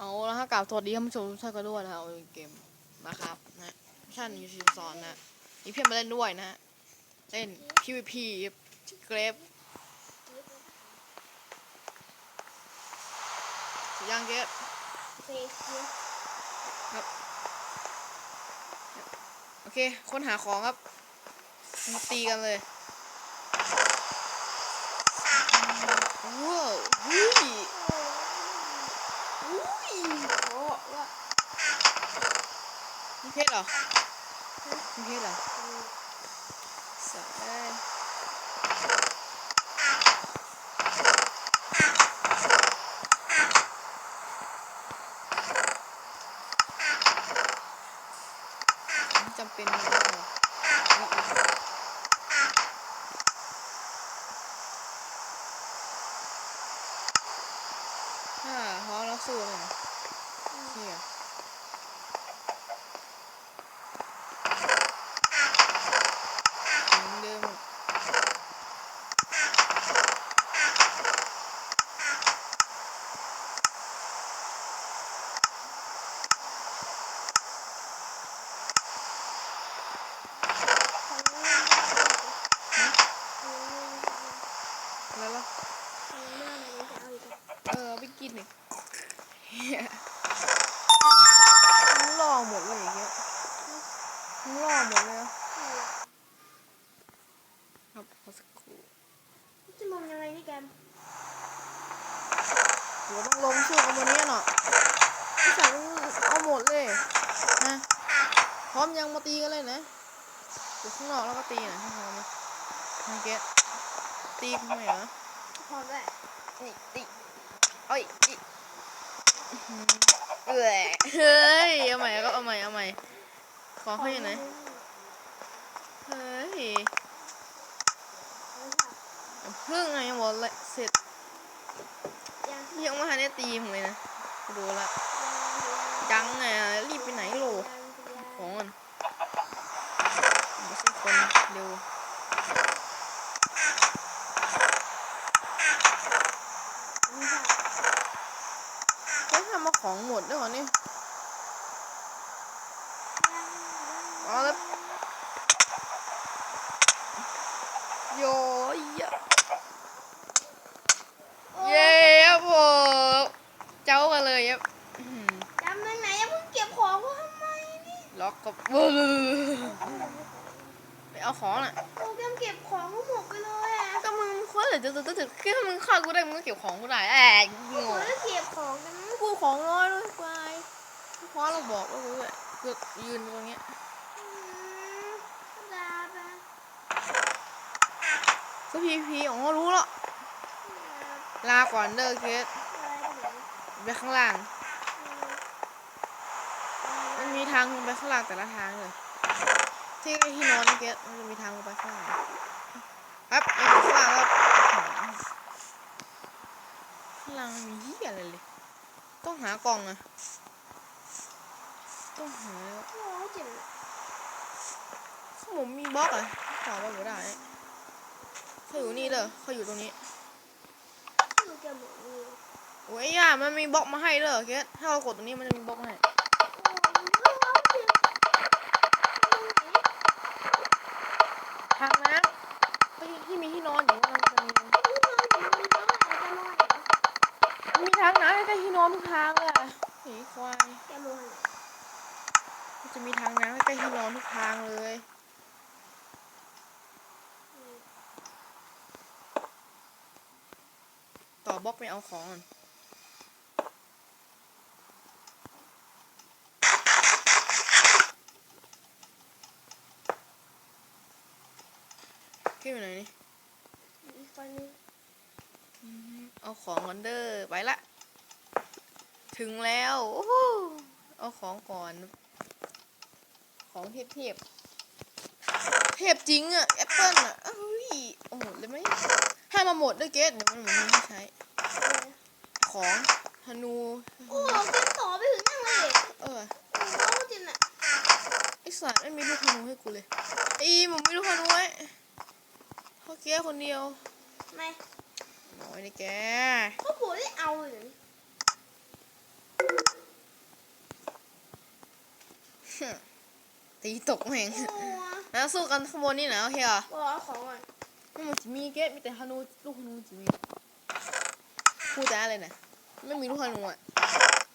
เอาแล้วถ้ากล่าวสวัสดีท่านผู้ชมทุกท่านกันด้วยนะครับเกมนะครับนะท่านยูซีสอนนะมีเพื่อนมาเล่นด้วยนะเล่น PVP เกรฟสุดยังเกรฟเฟซบุ๊กโอเคค้นหาของครับมาตีกันเลยว้าว โอ้ว่ามีเพชรเหรอมีเพชรเหรอสายจำเป็นไหมเหรอถ้าพร้อแล้วสู้เลยนะเฮียเหมือนเดิม ของเล่นของเล่น แล้วล่ะ ของเล่นอะไรจะเอาอีกอะ เออเอาไปกินอีกเฮียมึงล่อหมดเลยอย่างเงี้ยมึงล่อ หมดเลยอะครับขอสักครู่จะมองยังไงนี่แกมเดี๋ยวต้องลงสู้กับวันนี้หน่อยพี่สาวต้องเอาหมดเลยนะพร้อมยังมาตีกันเลยนะอยู่ข้างนอกแล้วก็ตีนะให้พร้อมนะนะเกตตีทำไมเหรอพร้อมด้วยนี่ตีเอ้ยอีอื้อหือเอ้ยเฮ้ยเอาใหม่ก็เอาใหม่เอาใหม่ขอเขาอยู่ไหน เฮ้ยเพึ่งไงยังบอกเลยเสร็จยังยังมาทันได้ตีผมเลยนะดูละยังไงรีบไปไหนโลของมันไม่ใช่คนเร็วเฮ้ยทำมาของหมดด้วยเหรอเนี่ยอ๋อแล้วโยยะเย้ครับผมเจ้ากันเลยครับอื้อหือ จำได้ไหนยังเพิ่งเก็บของกูทำไมนี่ล็อกกับไปเอาของน่ะโอ้แกมเก็บของหมดไปเลยอะก็มึงควรจะจะจะจะแค่มึงฆ่ากูได้มึงก็เก็บของกูได้แอบงโอ้งแล้วเก็บของกันกูของน้อยด้วยควายเพราะเราบอกว่ากูแบบยืนตรงเนี้ยก็พีพีอ๋อรู้แล้วลาก่อนเด้อเคสไปข้างล่าง ทางลงไปข้างล่างแต่ละทางเลย ที่ที่นอนนี่เกสมันจะมีทางลงไปข้างล่างครับไปถึงข้างล่างแล้วข้างล่างมันมีเหี้ยอะไรเลย ต้องหากล่องอะต้องหาโอ้เจ็บข้างผมมีบล็อกอะต่อไปไม่ได้เขาอยู่นี่เด้อเขาอยู่ตรงนี้คือแกหมดเลยโอ้ยย่ามันมีบล็อกมาให้เด้อเกสถ้าเรากดตรงนี้มันจะมีบล็อกมาให้ มีทางน้ำให้ได้ที่นอนทุกทางเลยอะหีควายแกโมหันมันจะมีทางน้ำให้ใกล้ที่นอนทุกทางเลยต่อบล็อกไปเอาของก่อนขึ้นอยู่ไหนนี่อีกคนนึงเอาของก่อนเด้อไปละ ถึงแล้วโอ้โหเอาของก่อน ของเทพเทพเทพจริงอะแอปเปิลอะเอ้ยโอ้โหเลยไหมให้มาหมดด้วยเกสเดี๋ยวมันเหมือนมีให้ใช้ ของธนูโอ้แกต่อไปถึงยังเลย เออโอ้จินอะไอสัตว์ไม่มีลูกธนูให้กูเลย อีผมมีลูกธนูไว้เขาแก้คนเดียว ไม่น้อยนี่แกเขาปวดได้เอาเลย ตีตกแม่งโอ้แล้วสู้กันข้างบนนี่นะโอเคเหรอบอกเอาของก่อนไม่หมดจิมีเกตมีแต่ฮานูลูกฮานูจิมีพูดแต่อะไรนะไม่มีลูกฮานูอะ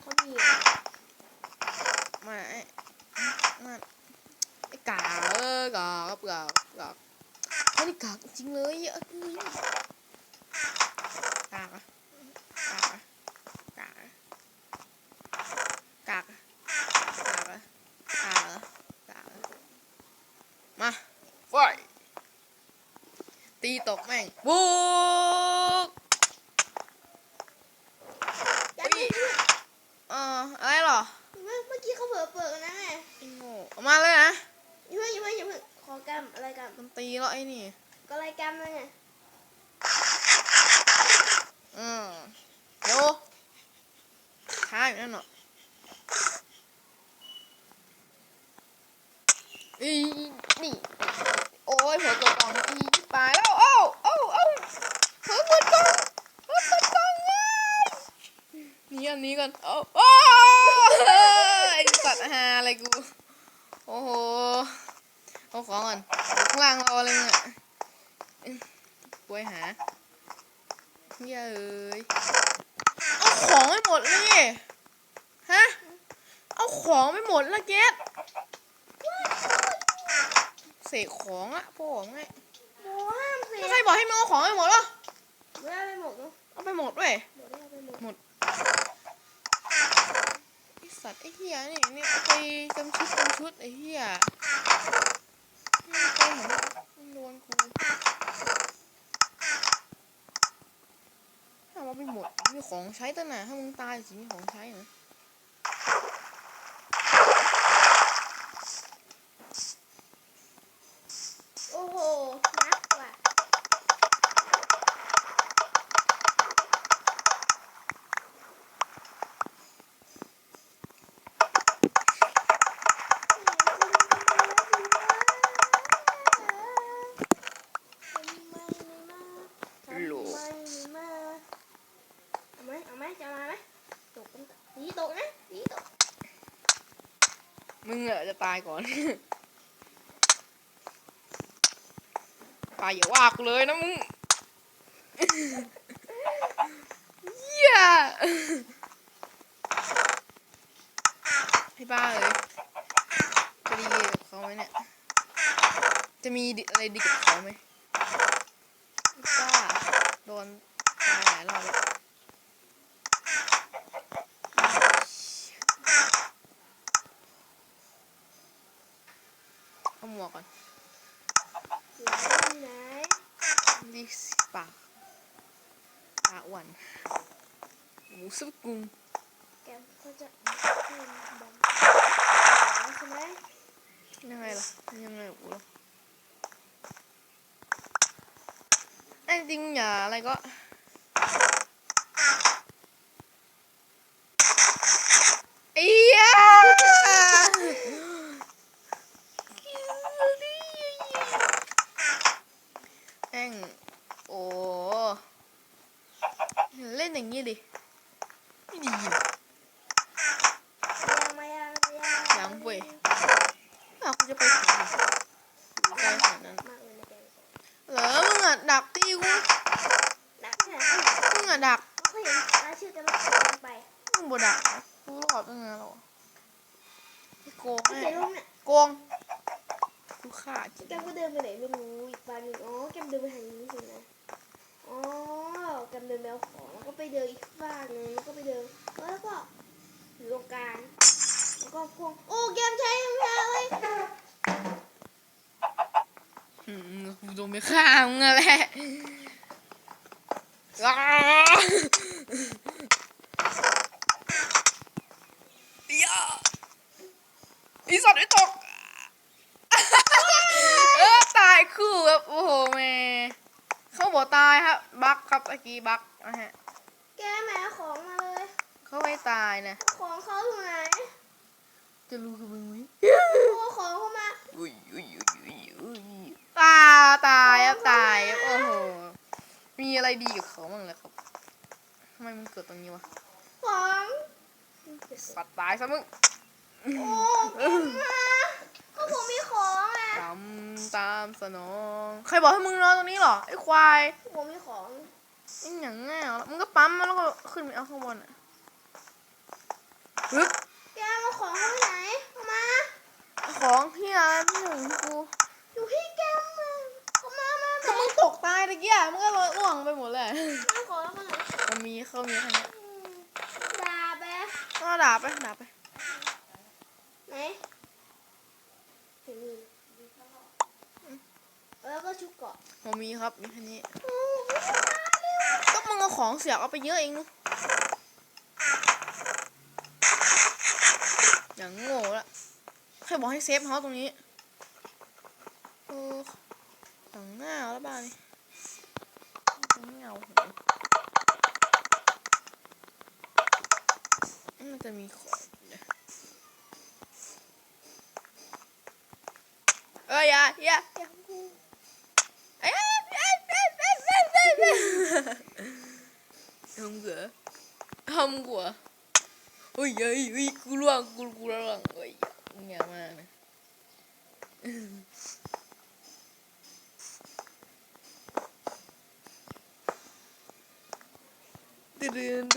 เขามีมาไอ้มาไอ้กาเออกากกากกากเขานี่กากจริงเลยอะเฮ้ยกากอะกากอะกากอะกากอะกากอะกากอะกากอะมาไฟ ตีตกแม่งบุกยังมีเอ่ออะไรเหรอเมื่อเมื่อกี้เขาเผลอเปิดกันนะแม่ไอ้โง่เอามาเลยนะอย่าเพิ่งอย่าเพิ่งอย่าเพิ่งขอแกมอะไรกันมันตีแล้วไอ้นี่ก็อะไรแกมเลยไงอืมเดี๋ยวช้าอยู่นั่นเนาะอีนี่ โอ้ยหัวตัวกองอีตายแล้ว โอ้โอ้โอ้หัวตัวกองหัวตัวกองเอ้ยหนี่อันนี้กันโอ้โอ้ไอสัตว์ฮาอะไรกู โอ้โห เอา ของก่อนอยู่ข้างล่างรอเลยเนี่ยป่วยหาเย้ยเอาของไม่หมดเลยฮะ เอาของไม่หมดละเกตเสกของอะพ่อของไงโอ้ห้ามสิแล้วใครบอกให้มึงเอาของไม่หมดเหรอไม่ได้ไปหมดเนอะเอาไปหมดเว้ยหมดได้ไปหมดไอสัตว์ไอเหี้ยนี่นี่เอาไปจำชุดจำชุดไอเหี้ยนี่ไปเห็น มันโดนกูถ้าว่าไม่หมดมีของใช้ตั้งนานถ้ามึงตายสิมีของใช้นะ โอ้โหนักว่ะ โหล เอาไหมเอาไหมจะเอามาไหมตกกันสีตกนะสีตก มึงอะจะตายก่อน ตายอย่าว่ากูเลยนะมึงเหี้ยให้บ้าเลยจะดีกับเขาไหมเนี่ย จะมีอะไรดีกับเขาไหมไม่กล้าโดนตายหลายรอบแล้วเอาหมวกก่อน อยู่ที่ไหน ดิสปาก ปากอ้วนหมูสุดกุ้งแกก็จะขึ้นบอมใช่ไหม ยังไงล่ะยังไงกูล่ะไอ้จริงอย่าอะไรก็เอียแม่งโอ้เล่น อย่างงี้ดิไม่ดีนะยังเว้ยอ้ากูจะไปไหนอะอยู่ไกลขนาดนั้นเหรอมึงอะดักตีกูมึงอะดักเขาเห็นราชื่อจะลดลงไปมึงบ่ดักกูรอดตั้งนานแล้วอโกงแม่เจ๊ลุงเนี่ยโกงกูฆ่าจริงแกก็เดินไปไหนไม่รู้อีกบ้านนึงอ๋อแกเดินไปทางนี้สินะอ๋อ แกมเดินไปเอาของแล้วก็ไปเดินอีกบ้านหนึงแล้วก็ไปเดินแล้วก็อยู่ตรงกลางแล้วก็พวงโอ้แกมใช้ยังไงเลยอืมกูโดนไปฆ่ามึงอะแหละอ้าเหี้ยไอีสัตว์ไอ้ตก เออตายคู่ครับโอ้โหแม่เขาบอกตายครับ บักครับตะกี้บักนะฮะ แกแหมเอาของมาเลย เขาไม่ตายนะ ของเขาอยู่ไหน จะรู้คือมึงไหมโอ้ของเข้ามาอุ้ยอุ้ยอุ้ยอุ้ยอุ้ยตาตายครับตายครับโอ้โห มีอะไรดีกับเขาบ้างล่ะครับทำไมมันเกิดตรงนี้วะของสัตว์ตายซะมึง โอ้เก็บมาก็ผมมีของอะ ตามตามสนอง ใครบอกให้มึงนอนตรงนี้เหรอไอ้ควาย ผมมีของไอ้หยังง่ายแล้วมึงก็ปั๊มมันแล้วก็ขึ้นไปเอาข้างบนอะปึ๊บแกเอาของเข้าไปไหนเอามา ของเฮียพี่หนึ่งกูอยู่ที่แกมาเอามามาถ้ามึงตกตายตะเกียมันก็ลอยล่วงไปหมดเลยเอาของเข้ามาไหนมันมีเขามีแค่นี้อืมดาบไปก็ด่าไปด่าไปไหนเห็นมีแล้วก็ชุดเกาะมันมีครับมีแค่นี้โอ้ไมึงเอาของเสียเอาไปเยอะเองนุอย่างโง่ละใครบอกให้เซฟเขาตรงนี้เออหลังหน้าแล้วบ้านนี่ไม่เอามันจะมีของอยู่เนี่ยเอ้ยอย่าอย่าอย่ากู เอ้ยเอ้ยเอ้ยเอ้ยเอ้ยเอ้ยเอ้ย Không cửa Không của Ui ơi ui cú loang cú cú loang Ui nhà ma này Tươn,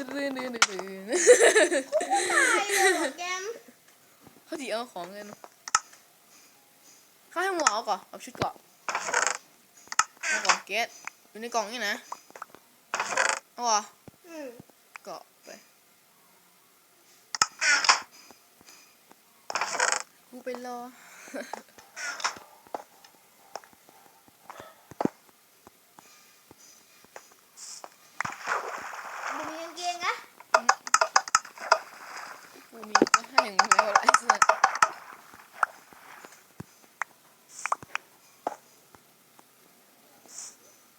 tươn, tươn, tươn, tươn. ตายเลยเหรอแกมเขาถีเอาของเลยเนอะเขาให้หมวกเอาก่อนเอาชุดเกราะเอาก่อนเกตอยู่ในกล่องนี่นะเอาก่อนอืมเกาะไป กูไปรอดูมีกางเกงนะกูมีก็ให้มึงแล้วไอ้สัส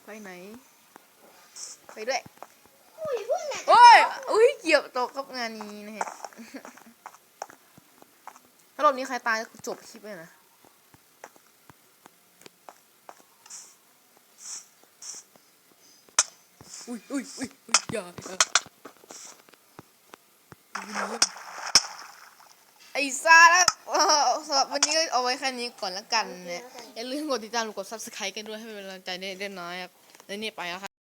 ไปไหน ไปด้วย อุ้ยพุ่งไหน โอ้ย อุ้ ยเกี่ยวตกกับงานนี้นะฮะถ้ารอบนี้ใครตายก็จบคลิปเลยนะอุ้ยอุ้ยอุ้ยอุ้ยอย่าอย่าไอ้ซาแล้วเอ่อสำหรับวันนี้ก็เอาไว้แค่นี้ก่อนละกันนะอย่าลืมกดติดตามกด subscribe กันด้วยให้เป็นกำลังใจได้ได้น้อยครับ แล้วนี่ไปแล้วครับ